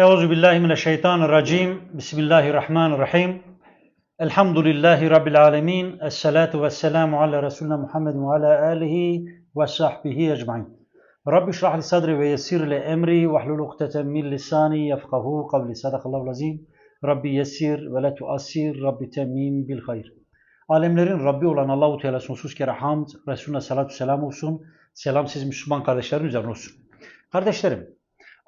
Euzu billahi mineşşeytanirracim. Bismillahirrahmanirrahim. Elhamdülillahi rabbil alamin. Essalatu vesselamu ala resulina Muhammedin ve ala alihi ve sahbihi ecmaîn. Rabbi şrah li sadri ve yessir li emri ve hlul ukdeten min lisani yefkahu kavli. Sadakallahu azim. Rabbi yessir ve la tuassir. Rabbi temmim bil hayr. Alemlerin Rabbi olan Allahu Teala sonsuz kere hamd, Resulüne salatu selam olsun. Selam siz Müslüman kardeşlerim üzerine olsun. Kardeşlerim,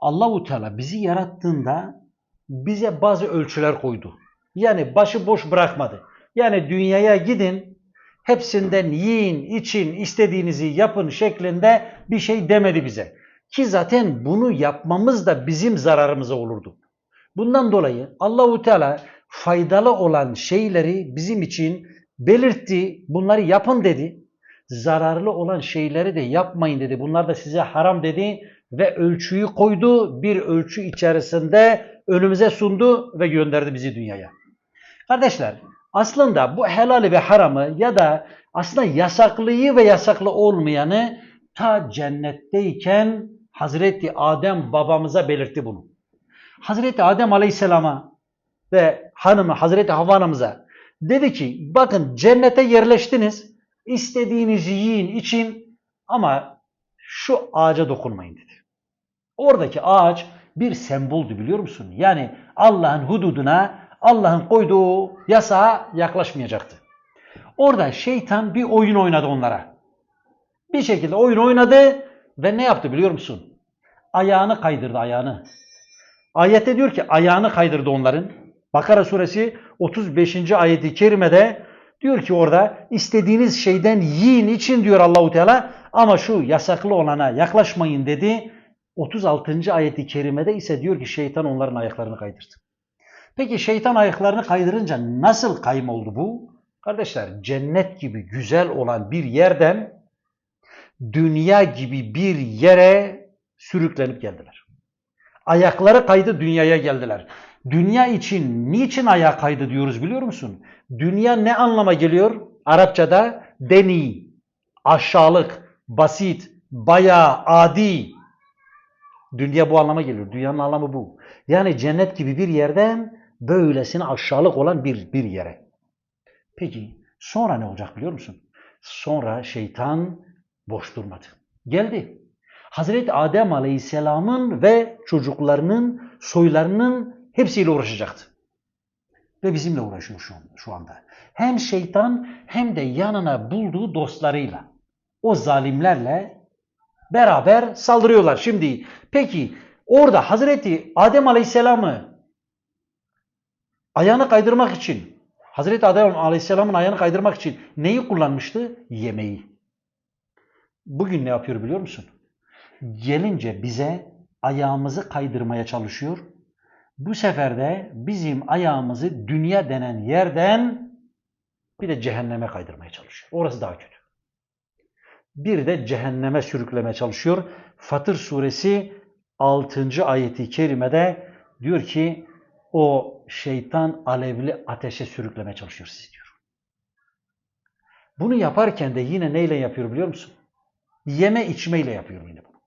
Allahu Teala bizi yarattığında bize bazı ölçüler koydu. Yani başı boş bırakmadı. Yani dünyaya gidin, hepsinden yiyin, için, istediğinizi yapın şeklinde bir şey demedi bize. Ki zaten bunu yapmamız da bizim zararımıza olurdu. Bundan dolayı Allahu Teala faydalı olan şeyleri bizim için belirtti. Bunları yapın dedi. Zararlı olan şeyleri de yapmayın dedi. Bunlar da size haram dedi ve ölçüyü koydu. Bir ölçü içerisinde önümüze sundu ve gönderdi bizi dünyaya. Kardeşler, aslında bu helali ve haramı ya da aslında yasaklıyı ve yasaklı olmayanı ta cennetteyken Hazreti Adem babamıza belirtti bunu. Hazreti Adem Aleyhisselam'a ve hanımı Hazreti Havva anamıza dedi ki bakın cennete yerleştiniz istediğinizi yiyin için ama şu ağaca dokunmayın dedi. Oradaki ağaç bir semboldü biliyor musun? Yani Allah'ın hududuna, Allah'ın koyduğu yasağa yaklaşmayacaktı. Orada şeytan bir oyun oynadı onlara. Bir şekilde oyun oynadı ve ne yaptı biliyor musun? Ayağını kaydırdı ayağını. Ayette diyor ki ayağını kaydırdı onların. Bakara suresi 35. ayeti kerimede diyor ki orada istediğiniz şeyden yiyin için diyor Allahu Teala ama şu yasaklı olana yaklaşmayın dedi. 36. ayeti kerimede ise diyor ki şeytan onların ayaklarını kaydırdı. Peki şeytan ayaklarını kaydırınca nasıl kayma oldu bu? Kardeşler cennet gibi güzel olan bir yerden dünya gibi bir yere sürüklenip geldiler. Ayakları kaydı dünyaya geldiler. Dünya için niçin ayağa kaydı diyoruz biliyor musun? Dünya ne anlama geliyor? Arapçada deni, aşağılık, basit, bayağı, adi. Dünya bu anlama geliyor. Dünyanın anlamı bu. Yani cennet gibi bir yerden böylesine aşağılık olan bir, bir yere. Peki sonra ne olacak biliyor musun? Sonra şeytan boş durmadı. Geldi. Hazreti Adem Aleyhisselam'ın ve çocuklarının, soylarının hepsiyle uğraşacaktı. Ve bizimle uğraşıyor şu, şu anda. Hem şeytan hem de yanına bulduğu dostlarıyla, o zalimlerle beraber saldırıyorlar. Şimdi peki orada Hazreti Adem Aleyhisselam'ı ayağını kaydırmak için, Hazreti Adem Aleyhisselam'ın ayağını kaydırmak için neyi kullanmıştı? Yemeği. Bugün ne yapıyor biliyor musun? Gelince bize ayağımızı kaydırmaya çalışıyor. Bu sefer de bizim ayağımızı dünya denen yerden bir de cehenneme kaydırmaya çalışıyor. Orası daha kötü. Bir de cehenneme sürüklemeye çalışıyor. Fatır suresi 6. ayeti kerimede diyor ki o şeytan alevli ateşe sürüklemeye çalışıyor sizi diyor. Bunu yaparken de yine neyle yapıyor biliyor musun? Yeme içmeyle yapıyor yine bunu.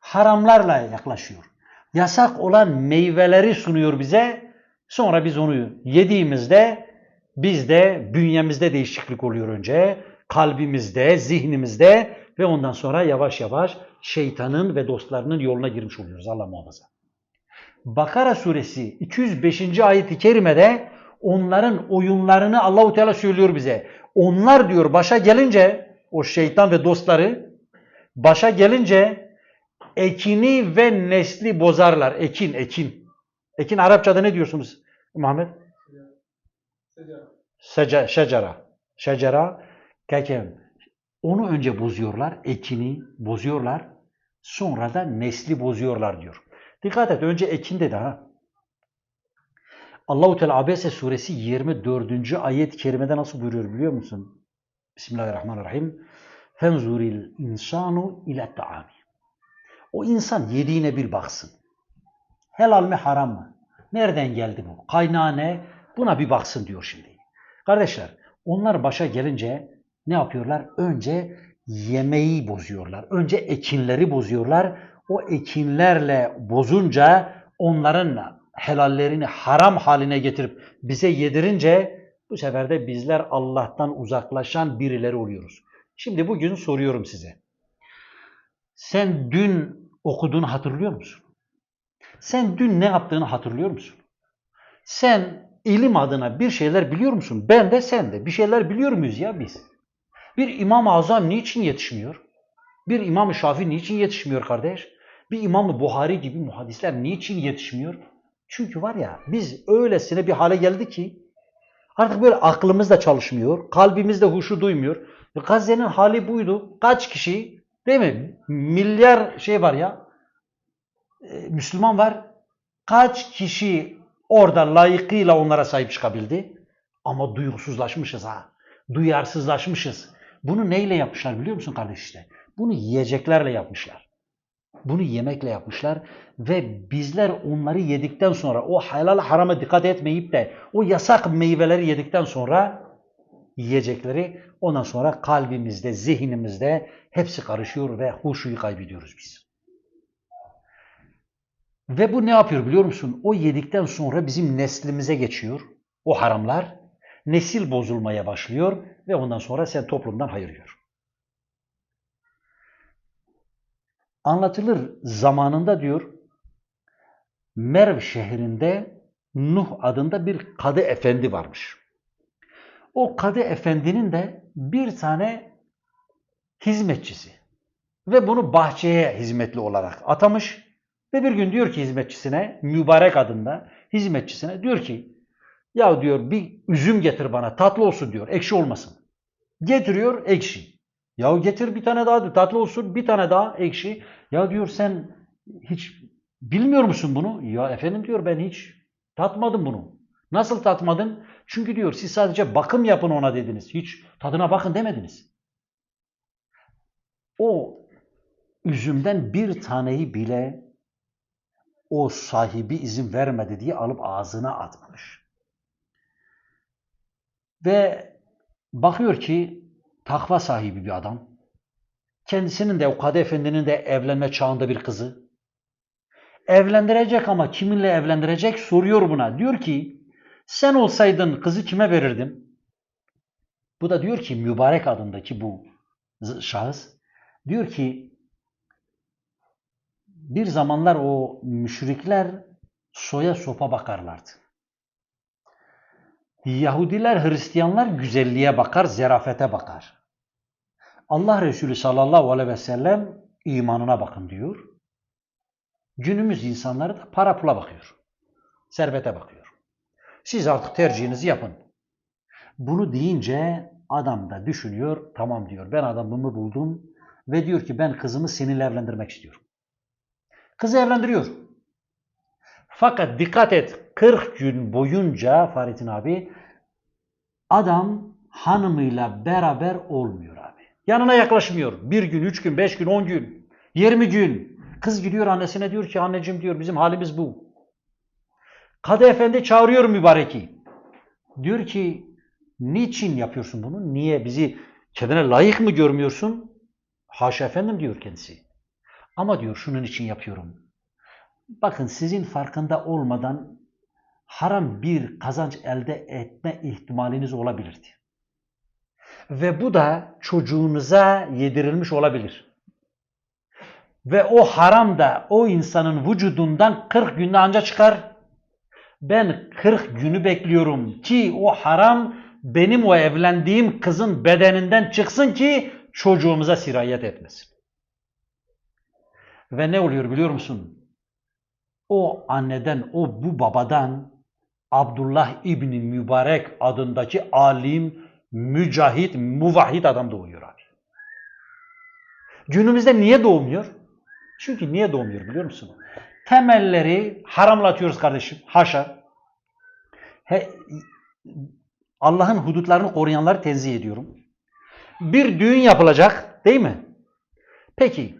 Haramlarla yaklaşıyor. Yasak olan meyveleri sunuyor bize. Sonra biz onu yediğimizde bizde bünyemizde değişiklik oluyor önce. Kalbimizde, zihnimizde ve ondan sonra yavaş yavaş şeytanın ve dostlarının yoluna girmiş oluyoruz. Allah muhafaza. Bakara suresi 205. ayet-i kerimede onların oyunlarını Allahu Teala söylüyor bize. Onlar diyor başa gelince o şeytan ve dostları başa gelince ekini ve nesli bozarlar. Ekin, ekin. Ekin Arapçada ne diyorsunuz Muhammed? Seca, şecara. Şecara, kekem. Onu önce bozuyorlar, ekini bozuyorlar. Sonra da nesli bozuyorlar diyor. Dikkat et önce ekin dedi ha. Allahu Teala Abese suresi 24. ayet-i kerimede nasıl buyuruyor biliyor musun? Bismillahirrahmanirrahim. Fenzuril insanu ile ta'ami. O insan yediğine bir baksın. Helal mi haram mı? Nereden geldi bu? Kaynağı ne? Buna bir baksın diyor şimdi. Kardeşler onlar başa gelince ne yapıyorlar? Önce yemeği bozuyorlar. Önce ekinleri bozuyorlar. O ekinlerle bozunca onların helallerini haram haline getirip bize yedirince bu sefer de bizler Allah'tan uzaklaşan birileri oluyoruz. Şimdi bugün soruyorum size. Sen dün okuduğunu hatırlıyor musun? Sen dün ne yaptığını hatırlıyor musun? Sen ilim adına bir şeyler biliyor musun? Ben de sen de bir şeyler biliyor muyuz ya biz? Bir İmam-ı Azam niçin yetişmiyor? Bir İmam-ı Şafii niçin yetişmiyor kardeş? Bir İmam-ı Buhari gibi muhaddisler niçin yetişmiyor? Çünkü var ya biz öylesine bir hale geldik ki artık böyle aklımız da çalışmıyor, kalbimiz de huşu duymuyor. E, Gazze'nin hali buydu. Kaç kişi değil mi? Milyar şey var ya e, Müslüman var. Kaç kişi orada layıkıyla onlara sahip çıkabildi? Ama duygusuzlaşmışız ha. Duyarsızlaşmışız. Bunu neyle yapmışlar biliyor musun kardeş işte? Bunu yiyeceklerle yapmışlar. Bunu yemekle yapmışlar ve bizler onları yedikten sonra o halal harama dikkat etmeyip de o yasak meyveleri yedikten sonra yiyecekleri ondan sonra kalbimizde, zihnimizde hepsi karışıyor ve huşuyu kaybediyoruz biz. Ve bu ne yapıyor biliyor musun? O yedikten sonra bizim neslimize geçiyor. O haramlar nesil bozulmaya başlıyor ve ondan sonra sen toplumdan hayırıyor. Anlatılır zamanında diyor Merv şehrinde Nuh adında bir kadı efendi varmış. O kadı efendinin de bir tane hizmetçisi ve bunu bahçeye hizmetli olarak atamış ve bir gün diyor ki hizmetçisine mübarek adında hizmetçisine diyor ki ya diyor bir üzüm getir bana tatlı olsun diyor ekşi olmasın. Getiriyor ekşi. Ya getir bir tane daha diyor, tatlı olsun bir tane daha ekşi. Ya diyor sen hiç bilmiyor musun bunu? Ya efendim diyor ben hiç tatmadım bunu. Nasıl tatmadın? Çünkü diyor siz sadece bakım yapın ona dediniz. Hiç tadına bakın demediniz. O üzümden bir taneyi bile o sahibi izin vermedi diye alıp ağzına atmamış. Ve bakıyor ki takva sahibi bir adam. Kendisinin de o Kadı Efendi'nin de evlenme çağında bir kızı. Evlendirecek ama kiminle evlendirecek soruyor buna. Diyor ki sen olsaydın kızı kime verirdim? Bu da diyor ki mübarek adındaki bu şahıs. Diyor ki bir zamanlar o müşrikler soya sopa bakarlardı. Yahudiler, Hristiyanlar güzelliğe bakar, zerafete bakar. Allah Resulü sallallahu aleyhi ve sellem imanına bakın diyor. Günümüz insanları da para pula bakıyor. Servete bakıyor. Siz artık tercihinizi yapın. Bunu deyince adam da düşünüyor. Tamam diyor ben adamımı buldum ve diyor ki ben kızımı seninle evlendirmek istiyorum. Kızı evlendiriyor. Fakat dikkat et 40 gün boyunca Fahrettin abi adam hanımıyla beraber olmuyor abi. Yanına yaklaşmıyor. Bir gün, üç gün, beş gün, on gün, yirmi gün. Kız gidiyor annesine diyor ki anneciğim diyor bizim halimiz bu. Kadı efendi çağırıyor mübareki. Diyor ki niçin yapıyorsun bunu? Niye bizi kendine layık mı görmüyorsun? Haşa efendim diyor kendisi. Ama diyor şunun için yapıyorum. Bakın sizin farkında olmadan haram bir kazanç elde etme ihtimaliniz olabilirdi. Ve bu da çocuğunuza yedirilmiş olabilir. Ve o haram da o insanın vücudundan 40 günde anca çıkar. Ben 40 günü bekliyorum ki o haram benim o evlendiğim kızın bedeninden çıksın ki çocuğumuza sirayet etmesin. Ve ne oluyor biliyor musun? O anneden, o bu babadan Abdullah İbni Mübarek adındaki alim, mücahit, muvahhid adam doğuyor abi. Günümüzde niye doğmuyor? Çünkü niye doğmuyor biliyor musun? Temelleri haramlatıyoruz kardeşim. Haşa. Allah'ın hudutlarını koruyanları tenzih ediyorum. Bir düğün yapılacak değil mi? Peki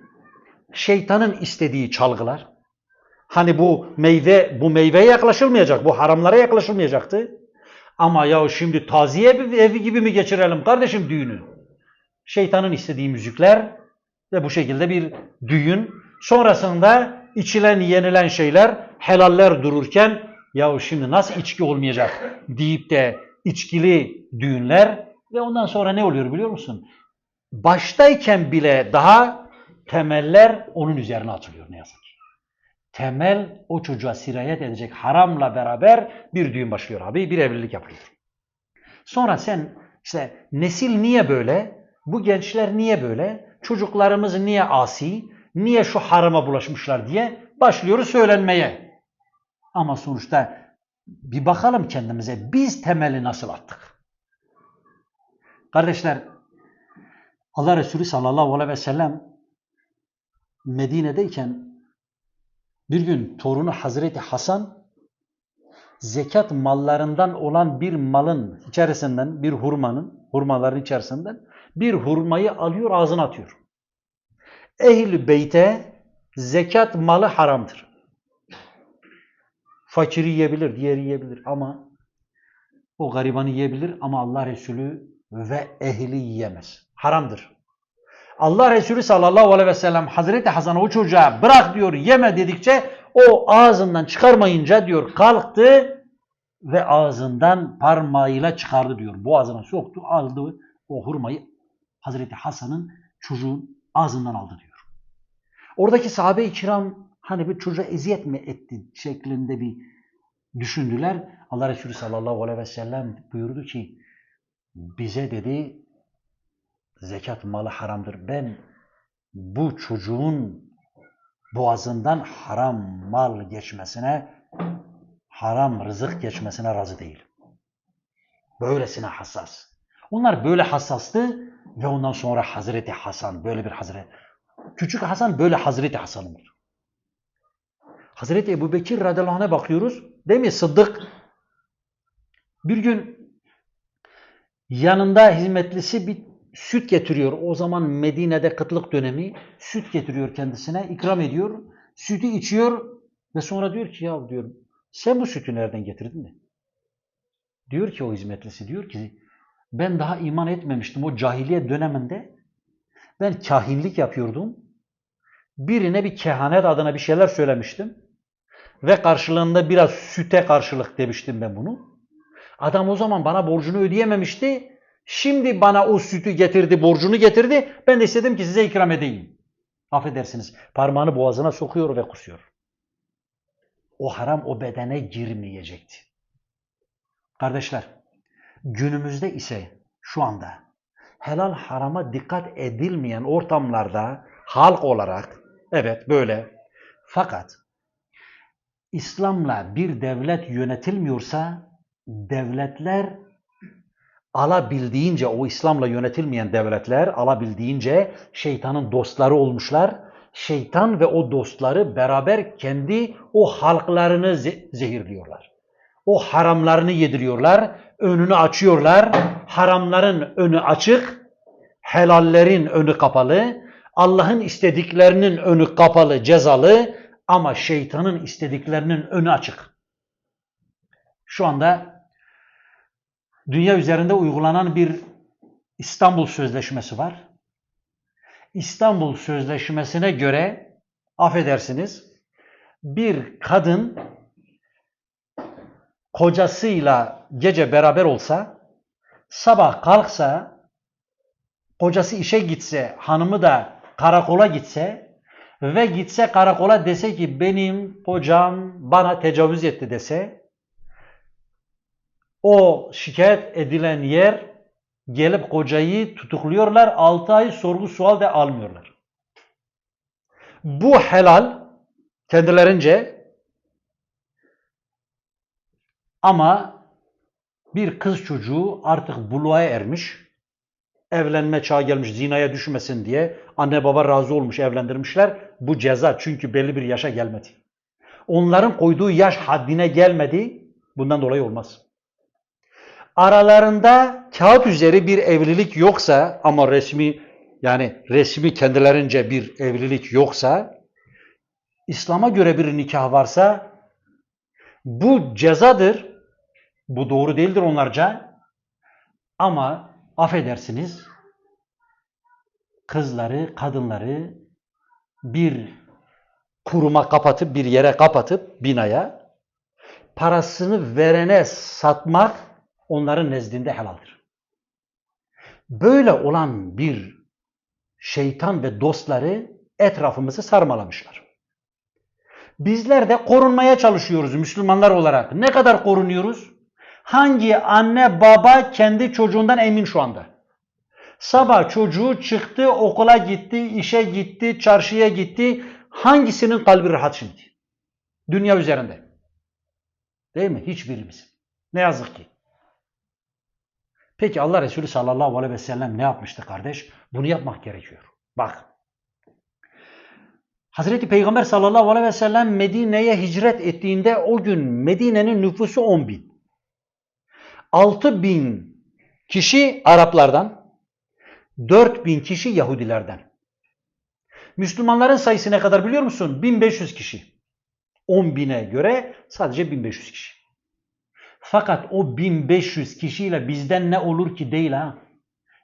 şeytanın istediği çalgılar hani bu meyve bu meyveye yaklaşılmayacak, bu haramlara yaklaşılmayacaktı. Ama ya şimdi taziye evi gibi mi geçirelim kardeşim düğünü? Şeytanın istediği müzikler ve bu şekilde bir düğün. Sonrasında içilen, yenilen şeyler helaller dururken ya şimdi nasıl içki olmayacak deyip de içkili düğünler ve ondan sonra ne oluyor biliyor musun? Baştayken bile daha temeller onun üzerine atılıyor ne yazık. Temel o çocuğa sirayet edecek haramla beraber bir düğün başlıyor abi, bir evlilik yapılıyor. Sonra sen işte nesil niye böyle? Bu gençler niye böyle? Çocuklarımız niye asi? Niye şu harama bulaşmışlar diye başlıyoruz söylenmeye. Ama sonuçta bir bakalım kendimize biz temeli nasıl attık? Kardeşler Allah Resulü sallallahu aleyhi ve sellem Medine'deyken bir gün torunu Hazreti Hasan zekat mallarından olan bir malın içerisinden, bir hurmanın, hurmaların içerisinden bir hurmayı alıyor ağzına atıyor. Ehl-i beyte zekat malı haramdır. Fakiri yiyebilir, diğeri yiyebilir ama o garibanı yiyebilir ama Allah Resulü ve ehli yiyemez. Haramdır. Allah Resulü sallallahu aleyhi ve sellem Hazreti Hasan'a o çocuğa bırak diyor yeme dedikçe o ağzından çıkarmayınca diyor kalktı ve ağzından parmağıyla çıkardı diyor. Boğazına soktu aldı o hurmayı Hazreti Hasan'ın çocuğun ağzından aldı diyor. Oradaki sahabe-i kiram hani bir çocuğa eziyet mi etti şeklinde bir düşündüler. Allah Resulü sallallahu aleyhi ve sellem buyurdu ki bize dedi zekat malı haramdır. Ben bu çocuğun boğazından haram mal geçmesine, haram rızık geçmesine razı değilim. Böylesine hassas. Onlar böyle hassastı ve ondan sonra Hazreti Hasan böyle bir Hazreti Küçük Hasan böyle Hazreti Hasan oldu. Hazreti Ebu Bekir radıyallahu anh'a bakıyoruz. Değil mi? Sıddık. Bir gün yanında hizmetlisi bir süt getiriyor. O zaman Medine'de kıtlık dönemi süt getiriyor kendisine, ikram ediyor. Sütü içiyor ve sonra diyor ki ya diyor sen bu sütü nereden getirdin mi? Diyor ki o hizmetlisi diyor ki ben daha iman etmemiştim o cahiliye döneminde. Ben kahinlik yapıyordum. Birine bir kehanet adına bir şeyler söylemiştim. Ve karşılığında biraz süte karşılık demiştim ben bunu. Adam o zaman bana borcunu ödeyememişti. Şimdi bana o sütü getirdi, borcunu getirdi. Ben de istedim ki size ikram edeyim. Affedersiniz. Parmağını boğazına sokuyor ve kusuyor. O haram o bedene girmeyecekti. Kardeşler, günümüzde ise şu anda helal harama dikkat edilmeyen ortamlarda halk olarak evet böyle fakat İslam'la bir devlet yönetilmiyorsa devletler alabildiğince o İslam'la yönetilmeyen devletler alabildiğince şeytanın dostları olmuşlar. Şeytan ve o dostları beraber kendi o halklarını zehirliyorlar. O haramlarını yediriyorlar, önünü açıyorlar. Haramların önü açık, helallerin önü kapalı. Allah'ın istediklerinin önü kapalı, cezalı ama şeytanın istediklerinin önü açık. Şu anda dünya üzerinde uygulanan bir İstanbul Sözleşmesi var. İstanbul Sözleşmesi'ne göre affedersiniz bir kadın kocasıyla gece beraber olsa sabah kalksa kocası işe gitse hanımı da karakola gitse ve gitse karakola dese ki benim kocam bana tecavüz etti dese o şikayet edilen yer gelip kocayı tutukluyorlar. 6 ay sorgu sual da almıyorlar. Bu helal kendilerince ama bir kız çocuğu artık buluğa ermiş, evlenme çağı gelmiş, zinaya düşmesin diye anne baba razı olmuş, evlendirmişler. Bu ceza çünkü belli bir yaşa gelmedi. Onların koyduğu yaş haddine gelmedi, bundan dolayı olmaz aralarında kağıt üzeri bir evlilik yoksa ama resmi yani resmi kendilerince bir evlilik yoksa İslam'a göre bir nikah varsa bu cezadır. Bu doğru değildir onlarca. Ama affedersiniz kızları, kadınları bir kuruma kapatıp bir yere kapatıp binaya parasını verene satmak onların nezdinde helaldir. Böyle olan bir şeytan ve dostları etrafımızı sarmalamışlar. Bizler de korunmaya çalışıyoruz Müslümanlar olarak. Ne kadar korunuyoruz? Hangi anne baba kendi çocuğundan emin şu anda? Sabah çocuğu çıktı, okula gitti, işe gitti, çarşıya gitti. Hangisinin kalbi rahat şimdi? Dünya üzerinde. Değil mi? Hiçbirimiz. Ne yazık ki. Peki Allah Resulü sallallahu aleyhi ve sellem ne yapmıştı kardeş? Bunu yapmak gerekiyor. Bak. Hazreti Peygamber sallallahu aleyhi ve sellem Medine'ye hicret ettiğinde o gün Medine'nin nüfusu 10 bin. 6 bin kişi Araplardan, 4 bin kişi Yahudilerden. Müslümanların sayısı ne kadar biliyor musun? 1500 kişi. 10 bine göre sadece 1500 kişi. Fakat o 1500 kişiyle bizden ne olur ki değil ha?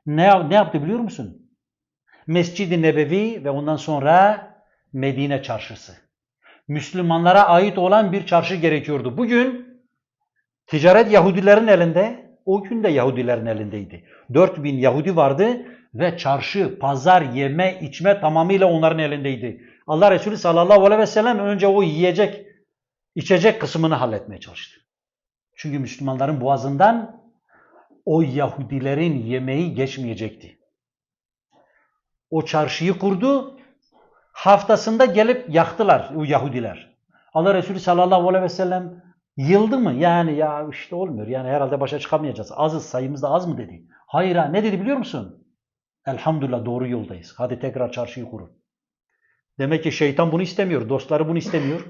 Ne, ne yaptı biliyor musun? Mescid-i Nebevi ve ondan sonra Medine çarşısı. Müslümanlara ait olan bir çarşı gerekiyordu. Bugün ticaret Yahudilerin elinde, o gün de Yahudilerin elindeydi. 4000 Yahudi vardı ve çarşı, pazar, yeme, içme tamamıyla onların elindeydi. Allah Resulü sallallahu aleyhi ve sellem önce o yiyecek, içecek kısmını halletmeye çalıştı. Çünkü Müslümanların boğazından o Yahudilerin yemeği geçmeyecekti. O çarşıyı kurdu, haftasında gelip yaktılar o Yahudiler. Allah Resulü sallallahu aleyhi ve sellem yıldı mı? Yani ya işte olmuyor. Yani herhalde başa çıkamayacağız. Azız sayımız da az mı dedi. Hayır ha ne dedi biliyor musun? Elhamdülillah doğru yoldayız. Hadi tekrar çarşıyı kurun. Demek ki şeytan bunu istemiyor. Dostları bunu istemiyor.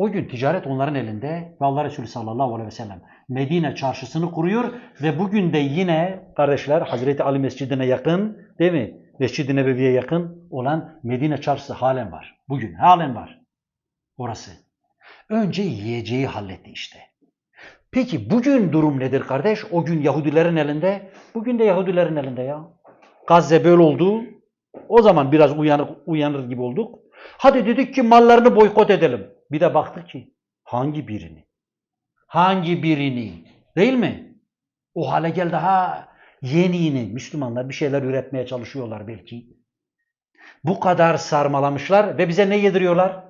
O gün ticaret onların elinde ve Allah Resulü sallallahu aleyhi ve sellem Medine çarşısını kuruyor ve bugün de yine kardeşler Hazreti Ali Mescidine yakın değil mi? Mescid-i Nebevi'ye yakın olan Medine çarşısı halen var. Bugün halen var. Orası. Önce yiyeceği halletti işte. Peki bugün durum nedir kardeş? O gün Yahudilerin elinde, bugün de Yahudilerin elinde ya. Gazze böyle oldu. O zaman biraz uyanık, uyanır gibi olduk. Hadi dedik ki mallarını boykot edelim. Bir de baktık ki hangi birini? Hangi birini? Değil mi? O hale geldi ha yeni yeni Müslümanlar bir şeyler üretmeye çalışıyorlar belki. Bu kadar sarmalamışlar ve bize ne yediriyorlar?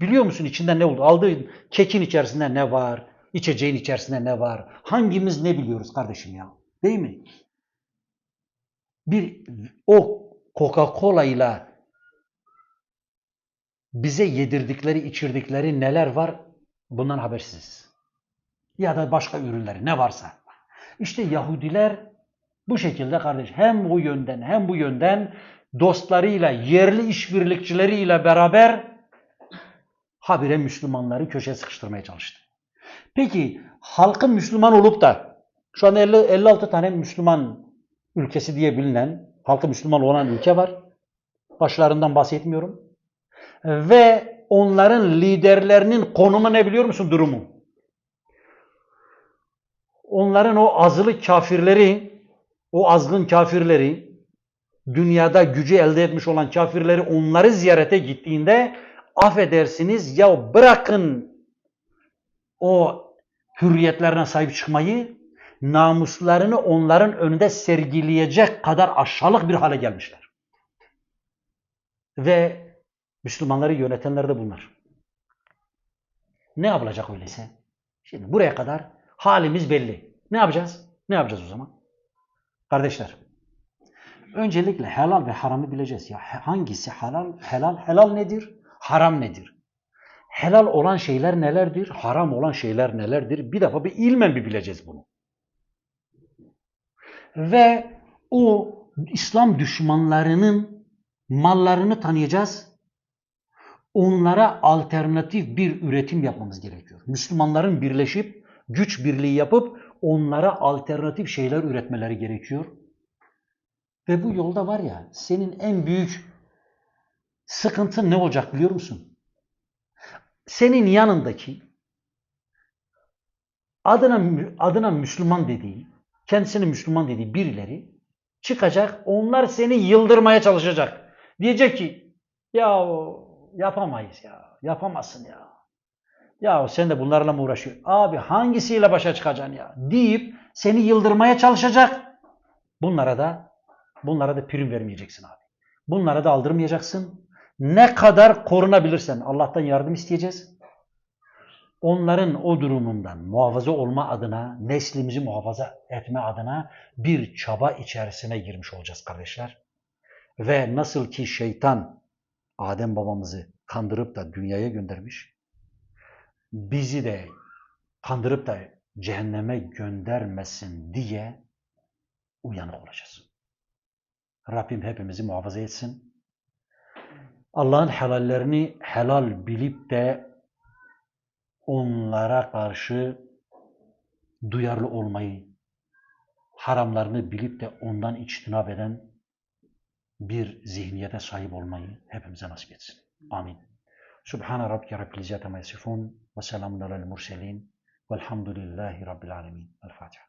Biliyor musun içinde ne oldu? Aldığın kekin içerisinde ne var? İçeceğin içerisinde ne var? Hangimiz ne biliyoruz kardeşim ya? Değil mi? Bir o Coca-Cola ile bize yedirdikleri, içirdikleri neler var? Bundan habersiz. Ya da başka ürünleri ne varsa. İşte Yahudiler bu şekilde kardeş hem bu yönden hem bu yönden dostlarıyla, yerli işbirlikçileriyle beraber habire Müslümanları köşeye sıkıştırmaya çalıştı. Peki halkın Müslüman olup da şu an 50, 56 tane Müslüman ülkesi diye bilinen, halkı Müslüman olan ülke var. Başlarından bahsetmiyorum. Ve onların liderlerinin konumu ne biliyor musun durumu? Onların o azılı kafirleri, o azgın kafirleri, dünyada gücü elde etmiş olan kafirleri onları ziyarete gittiğinde affedersiniz ya bırakın o hürriyetlerine sahip çıkmayı, namuslarını onların önünde sergileyecek kadar aşağılık bir hale gelmişler. Ve Müslümanları yönetenler de bunlar. Ne yapılacak öyleyse? Şimdi buraya kadar halimiz belli. Ne yapacağız? Ne yapacağız o zaman? Kardeşler, öncelikle helal ve haramı bileceğiz. Ya hangisi halal? Helal, helal nedir? Haram nedir? Helal olan şeyler nelerdir? Haram olan şeyler nelerdir? Bir defa bir ilmen bir bileceğiz bunu. Ve o İslam düşmanlarının mallarını tanıyacağız. Onlara alternatif bir üretim yapmamız gerekiyor. Müslümanların birleşip güç birliği yapıp onlara alternatif şeyler üretmeleri gerekiyor. Ve bu yolda var ya senin en büyük sıkıntın ne olacak biliyor musun? Senin yanındaki adına adına Müslüman dediği, kendisini Müslüman dediği birileri çıkacak, onlar seni yıldırmaya çalışacak. Diyecek ki ya yapamayız ya. Yapamazsın ya. Ya sen de bunlarla mı uğraşıyorsun? Abi hangisiyle başa çıkacaksın ya? Deyip seni yıldırmaya çalışacak. Bunlara da bunlara da prim vermeyeceksin abi. Bunlara da aldırmayacaksın. Ne kadar korunabilirsen Allah'tan yardım isteyeceğiz. Onların o durumundan muhafaza olma adına, neslimizi muhafaza etme adına bir çaba içerisine girmiş olacağız kardeşler. Ve nasıl ki şeytan Adem babamızı kandırıp da dünyaya göndermiş, bizi de kandırıp da cehenneme göndermesin diye uyanık olacağız. Rabbim hepimizi muhafaza etsin. Allah'ın helallerini helal bilip de onlara karşı duyarlı olmayı, haramlarını bilip de ondan içtinab eden bir zihniyete sahip olmayı hepimize nasip etsin. Amin. Subhane Rabbike Rabbil İzzati Amma Yasifun ve selamun alel murselin velhamdülillahi Rabbil Alemin. El Fatiha.